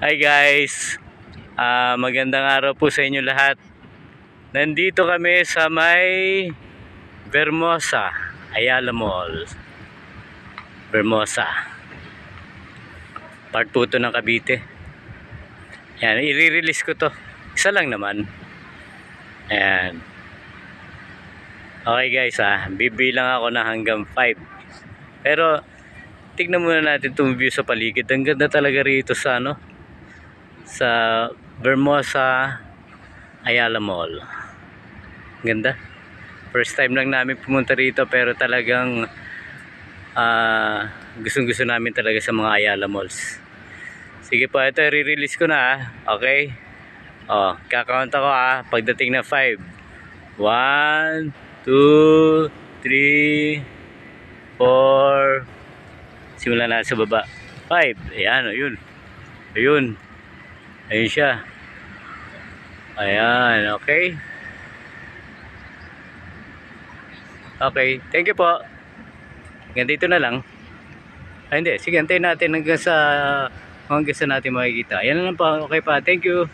Hi guys, Ah, magandang araw po sa inyo lahat. Nandito kami sa may Vermosa, Ayala Mall. Vermosa. Part 2 to ng Cavite. Yan, i-release ko to. Isa lang naman. Ayan. Okay guys ah, bibilang ako na hanggang 5. Pero tignan muna natin itong view sa paligid. Ang ganda talaga rito sa ano, sa Vermosa Ayala Mall. Ganda. First time lang namin pumunta rito pero talagang ah gustong gusto namin talaga sa mga Ayala Malls. Sige po, ito i-release ko na ah. Okay? Oh, kakount ako ah pagdating na 5. 1 2 3 4 Simulan na sa baba. 5. Ayan, ayun. Ayun. Ayun siya. Ayan, okay. Okay, thank you po. Hanggang dito na lang. Ay, hindi. Sige, antayin natin hanggang sa hanggang sa natin makikita. Ayan na lang po. Okay pa. Thank you.